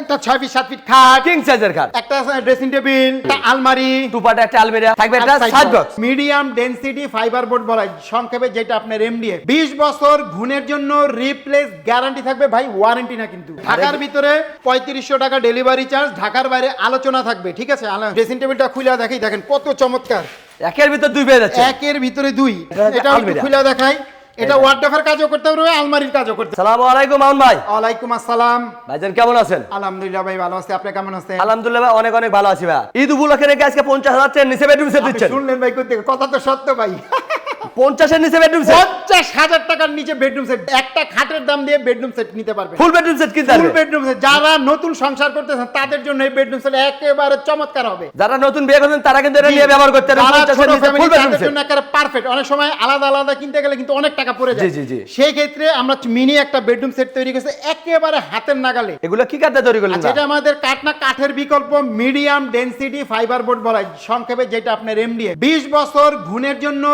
একটা ছয় ফিট সাত ফিট খাট কিং সাইজের খাট। একটা ড্রেসিং টেবিল একটা আলমারি টুপাটা একটা আলমিরা থাকবে একটা side box medium density fibre board বলা সংক্ষেপে যেটা আপনার এমডিএফ বিশ বছর ঘুণের জন্য রিপ্লেস গ্যারান্টি থাকবে ভাই ওয়ারেন্টি না কিন্তু। ঢাকার ভিতরে পঁয়ত্রিশশো টাকা ডেলিভারি চার্জ ঢাকার বাইরে আলোচনা থাকবে ঠিক আছে? ড্রেসিং টেবিলটা খুলে দেখেই দেখেন কত চমৎকার। একের ভিতর দুই পেয়ে যাচ্ছে। একের ভিতরে দুই। এটা। খুলে দেখাই। এটা ওয়ার্ডফের কাজও করতে পারবে আলমারির কাজও করতে সালামু আলাইকুম আমন ভাই। ওয়ালাইকুম আসসালাম। ভাইজান কেমন আছেন? আলহামদুলিল্লাহ ভাই ভালো আছি। আপনি কেমন আছেন? আলহামদুলিল্লাহ ভাই অনেক অনেক ভালো আছি ভাই। ঈদ উপলক্ষে নাকি আজকে পঞ্চাশ হাজার চেন নিচে বেডরুম সেট দিচ্ছেন শুনলেন ভাই করতে কথা তো সত্য ভাই। পঞ্চাশের নিচে বেডরুম সেট পঞ্চাশ হাজার টাকার নিচে বেডরুম সেট একটা খাটের দাম দিয়ে বেডরুম সেট নিতে পারবে। ফুল বেডরুম সেট কিনতে ফুল বেডরুম সেট যারা নতুন সংসার করতেছেন তাদের জন্য এই বেডরুম সেট একেবারে চমৎকার হবে। যারা নতুন বিয়ে করছেন তারা কিন্তু এটা নিয়ে ব্যবহার করতে পারেন। পঞ্চাশের নিচে ফুল বেডরুম সেট জন্য একেবারে পারফেক্ট অনেক সময় আলাদা আলাদা কিনতে গেলে কিন্তু অনেক টাকা পড়ে যায়। জি, জি, জি। সেই ক্ষেত্রে আমরা মিনি একটা বেডরুম সেট তৈরি করছি একেবারে হাতের নাগালে। এগুলো কি কাঠে তৈরি করলেন আচ্ছা, এটা আমাদের কাঠ না কাঠের বিকল্প মিডিয়াম ডেনসিটি ফাইবার বোর্ড বলা সংক্ষেপে যেটা আপনার এমডিএ বিশ বছর ঘুণের জন্য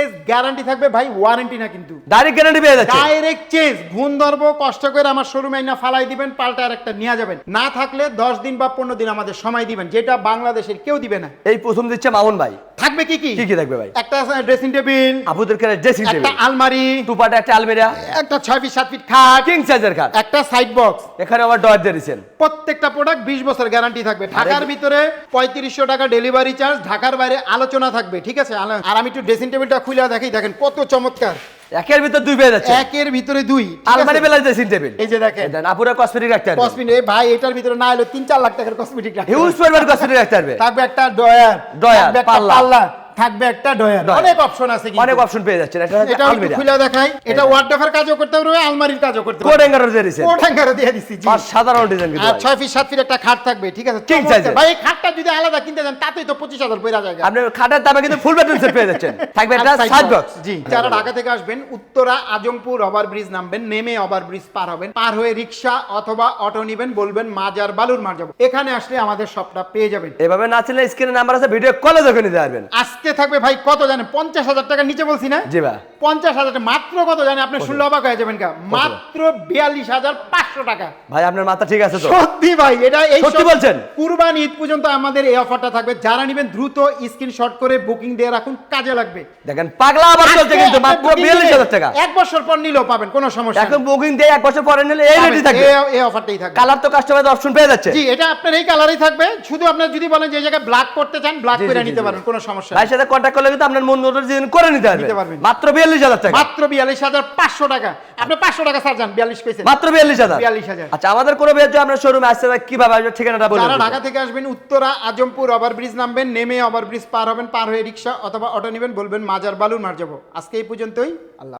রিপ্লেস গ্যারান্টি থাকবে ভাই ওয়ারেন্টি না কিন্তু। ডাইরেক্ট গ্যারান্টি পেয়ে যাচ্ছে। ডাইরেক্ট চেঞ্জ ঘুণ ধরবো কষ্ট করে আমার শোরুমে না ফালাই দিবেন পাল্টা আর একটা নিয়ে যাবেন। না থাকলে দশ দিন বা পনেরো দিন আমাদের সময় দিবেন যেটা বাংলাদেশের কেউ দিবে না। এই প্রথম দিচ্ছে মামুন ভাই। থাকবে কি কি? কি কি থাকবে ভাই? একটা ড্রেসিং টেবিল আপুদের কাছে ড্রেসিং টেবিল একটা আলমারি টুপাটা একটা আলমিরা। একটা ছয় ফিট সাত ফিট খাট কিং সাইজের খাট। একটা সাইড বক্স এখানে আবার ডয়ার দিয়ে দিচ্ছেন। প্রত্যেকটা প্রোডাক্ট বিশ বছর গ্যারান্টি থাকবে। ঢাকার ভিতরে পঁয়ত্রিশশো টাকা ডেলিভারি চার্জ ঢাকার বাইরে আলোচনা থাকবে ঠিক আছে? আর আমি একটু ড্রেসিং টেবিলটা খুলে দেখেই দেখেন কত চমৎকার। একের ভিতর দুই পেয়ে যাচ্ছে। একের ভিতরে দুই? আলমারি বেলা ড্রেসিং টেবিল। এই যে দেখেন। আপুরা কসমেটিক রাখতে পারবে। কসমেটিক ভাই এটার ভিতরে না হলো 3 4 লাখ টাকার কসমেটিক রাখতে হিউজ পরিমাণ কসমেটিক রাখতে পারবে। থাকবে একটা ডয়ার ডয়ার, পাল্লা। থাকবে একটা ডয়ার। অনেক অপশন আছে অনেক অপশন পেয়ে যাচ্ছেন। এটা এটা আলমিরা। খুলে দেখাই। এটা ওয়ার্ডফের কাজও করতে পারবে আলমারির কাজও করতে কোড পারবে দিয়ে হ্যাঙ্গারও দিয়ে জি। সাধারণ ডিজাইন কিন্তু আর ভাই। ফিট সাত ফিট একটা খাট থাকবে ঠিক আছে? চমৎকার। size-এর। ভাই খাটটা যদি আলাদা কিনতে যান তাতেই তো পঁচিশ হাজার পয়সা জায়গা। আপনি খাটের দামে কিন্তু ফুল বেডরুম সেট পেয়ে যাচ্ছেন। থাকবে সাইড বক্স জি যারা ঢাকা থেকে আসবেন উত্তরা আজমপুর ওভার ব্রিজ নামবেন নেমে ওভার ব্রিজ পার হবেন। পার হয়ে রিক্সা অথবা অটো নিবেন বলবেন মাজার বালুর মার যাব। এখানে আসলে আমাদের সবটা পেয়ে যাবেন। এভাবে না ছিল স্ক্রিনে নাম্বার আছে ভিডিও কলে দেখে নিতে পারবেন। আজকে থাকবে ভাই কত জানেন? পঞ্চাশ হাজার টাকা নিচে বলছি না? জি ভাই। পঞ্চাশ হাজার মাত্র কত জানেন? আপনি শুনলে অবাক হয়ে যাবেন কা মাত্র বিয়াল্লিশ হাজার পাঁচশো টাকা। ভাই আপনার মাথা ঠিক আছে সত্যি ভাই এটা এই সত্যি বলছেন? কুরবানি ঈদ পর্যন্ত আমাদের এই অফারটা থাকবে। যারা নেবেন দ্রুত স্ক্রিনশট করে বুকিং দিয়ে রাখুন কাজে লাগবে। দেখেন পাগলা আবার চলছে কিন্তু মাত্র বিয়াল্লিশ হাজার টাকা। এক বছর পর নিলেও পাবেন কোনো সমস্যা এখন বুকিং দিয়ে এক বছর পরে নিলে এই রেডি। থাকবে। এই- অফারটাই থাকবে। কালার তো কাস্টমাইজ অপশন পেয়ে যাচ্ছে। জি এটা আপনার এই কালারই থাকবে। শুধু আপনার যদি বলেন যে এই জায়গায় ব্ল্যাক করতে চান ব্ল্যাক করে নিতে জি। পারবেন কোনো সমস্যা। ভাইয়ের সাথে কন্ট্যাক্ট করলে কিন্তু আপনার মন মতো ডিজাইন করে নিতে পারবেন। মাত্র বিয়াল্লিশ হাজার টাকা। মাত্র বিয়াল্লিশ হাজার পাঁচশো টাকা। আপনি পাঁচশো টাকা স্যার যান বিয়াল্লিশ পেয়েছেন মাত্র বিয়াল্লিশ হাজার। 42,000 আচ্ছা আমাদের কোনো আপনার শোরুমে আসতে কীভাবে আসবে ঠিকানাটা বলুন যারা ঢাকা থেকে আসবেন উত্তরা আজমপুর ওভার ব্রিজ নামবেন নেমে ওভার ব্রিজ পার হবেন পার হয়ে রিক্সা অথবা অটো নেবেন বলবেন মাজার বালুর মার যাব আজকে এই পর্যন্তই আল্লাহ